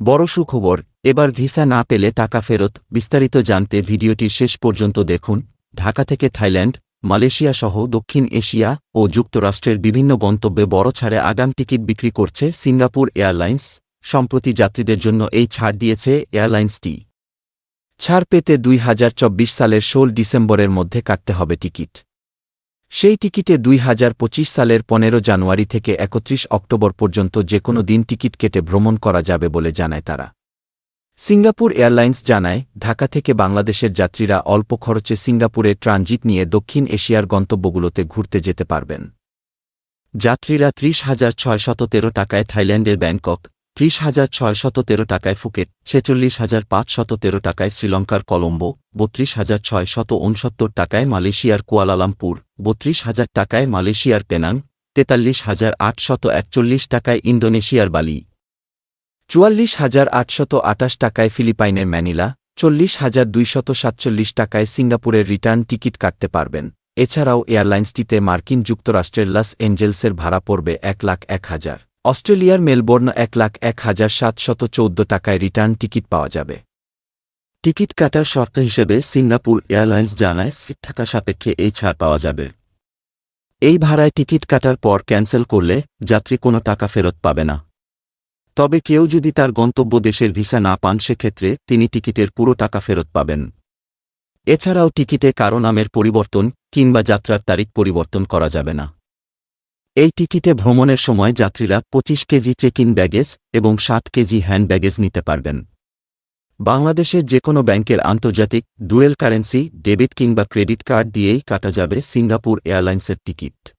বড় সুখবর, এবার ভিসা না পেলে টাকা ফেরত, বিস্তারিত জানতে ভিডিওটি শেষ পর্যন্ত দেখুন, ঢাকা থেকে থাইল্যান্ড, মালয়েশিয়া সহ দক্ষিণ এশিয়া ও যুক্তরাষ্ট্রের বিভিন্ন গন্তব্যে বড় ছাড়ে আগাম টিকিট বিক্রি করছে সিঙ্গাপুর এয়ারলাইন্স, সম্প্রতি যাত্রীদের জন্য এই ছাড় দিয়েছে এয়ারলাইন্সটি। ছাড় পেতে দুই হাজার চব্বিশ সালের ষোল ডিসেম্বরের মধ্যে কাটতে হবে টিকিট। সেই টিকিটে দুই হাজার পঁচিশ সালের পনেরো জানুয়ারি থেকে একত্রিশ অক্টোবর পর্যন্ত যে কোনো দিন টিকিট কেটে ভ্রমণ করা যাবে বলে জানায় তারা। সিঙ্গাপুর এয়ারলাইন্স জানায়, ঢাকা থেকে বাংলাদেশের যাত্রীরা অল্প খরচে সিঙ্গাপুরে ট্রানজিট নিয়ে দক্ষিণ এশিয়ার গন্তব্যগুলোতে ঘুরতে যেতে পারবেন। যাত্রীরা ত্রিশ হাজার ছয়শত তেরো টাকায় থাইল্যান্ডের ব্যাংকক ত্রিশ হাজার ছয়শত তেরো টাকায় ফুকেট, ছেচল্লিশ হাজার পাঁচশত তেরো টাকায় শ্রীলঙ্কার কলম্বো, বত্রিশ হাজার ছয়শত উনসত্তর টাকায় মালয়েশিয়ার কুয়ালালামপুর, বত্রিশ হাজার টাকায় মালয়েশিয়ার পেনাং, তেতাল্লিশ হাজার আটশত একচল্লিশ টাকায় ইন্দোনেশিয়ার বালি। চুয়াল্লিশ হাজার আটশত আটাশ টাকায় ফিলিপাইনের ম্যানিলা, চল্লিশ হাজার দুইশত সাতচল্লিশ টাকায় সিঙ্গাপুরের রিটার্ন টিকিট কাটতে পারবেন। এছাড়াও এয়ারলাইন্সটিতে মার্কিন যুক্তরাষ্ট্রের লস এঞ্জেলসের ভাড়া পড়বে এক লাখ এক হাজার। অস্ট্রেলিয়ার মেলবোর্ন এক লাখ এক হাজার সাতশত চৌদ্দ টাকায় রিটার্ন টিকিট পাওয়া যাবে। টিকিট কাটার শর্ত হিসেবে সিঙ্গাপুর এয়ারলাইন্স জানায়, সিট থাকা সাপেক্ষে এই ছাড় পাওয়া যাবে। এই ভাড়ায় টিকিট কাটার পর ক্যান্সেল করলে যাত্রী কোনো টাকা ফেরত পাবে না। তবে কেউ যদি তার গন্তব্য দেশের ভিসা না পান, সেক্ষেত্রে তিনি টিকিটের পুরো টাকা ফেরত পাবেন। এছাড়াও টিকিটে কারও নামের পরিবর্তন কিংবা যাত্রার তারিখ পরিবর্তন করা যাবে না। এই টিকিটে ভ্রমণের সময় যাত্রীরা পঁচিশ কেজি চেক ইন ব্যাগেজ এবং সাত কেজি হ্যান্ড ব্যাগেজ নিতে পারবেন। বাংলাদেশের যে কোনো ব্যাংকের আন্তর্জাতিক, ডুয়েল কারেন্সি, ডেবিট কিংবা ক্রেডিট কার্ড দিয়েই কাটা যাবে সিঙ্গাপুর এয়ারলাইন্সের টিকিট।